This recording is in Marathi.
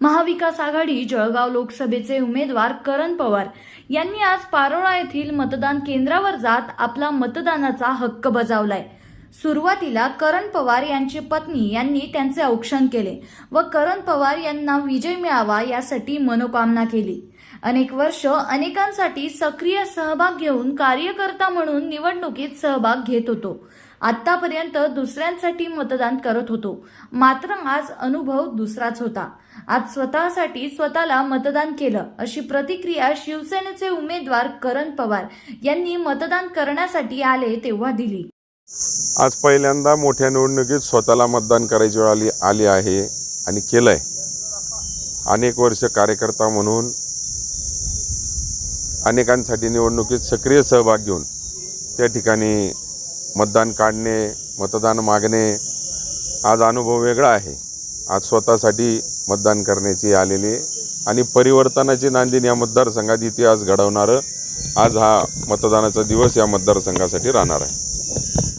महाविकास आघाडी जळगाव लोकसभेचे उमेदवार करण पवार यांनी आज पारोळा येथील मतदान केंद्रावर जात आपला मतदानाचा हक्क बजावलाय. सुरुवातीला करण पवार यांची पत्नी यांनी त्यांचे औक्षण केले व करण पवार यांना विजय मिळावा यासाठी मनोकामना केली. अनेक वर्ष अनेकांसाठी सक्रिय सहभाग घेऊन कार्यकर्ता म्हणून निवडणुकीत सहभाग घेत होतो. आतापर्यंत दुसऱ्यांसाठी मतदान करत होतो. मात्र आज अनुभव दुसराच होता. आज स्वतःसाठी स्वतःला मतदान केलं अशी प्रतिक्रिया शिवसेनेचे उमेदवार करण पवार यांनी मतदान करण्यासाठी आले तेव्हा दिली. आज पहिल्यांदा मोठ्या निवडणुकीत स्वतःला मतदान करायची वेळ आली आली आहे आणि केलं आहे अनेक वर्ष कार्यकर्ता म्हणून अनेकांसाठी निवडणुकीत सक्रिय सहभाग घेऊन त्या ठिकाणी मतदान काढणे मतदान मागणे आज अनुभव वेगळा आहे. आज स्वतःसाठी मतदान करण्याची आलेली आणि परिवर्तनाची नांदीन या मतदारसंघात इतिहास घडवणारं आज हा मतदानाचा दिवस या मतदारसंघासाठी राहणार आहे.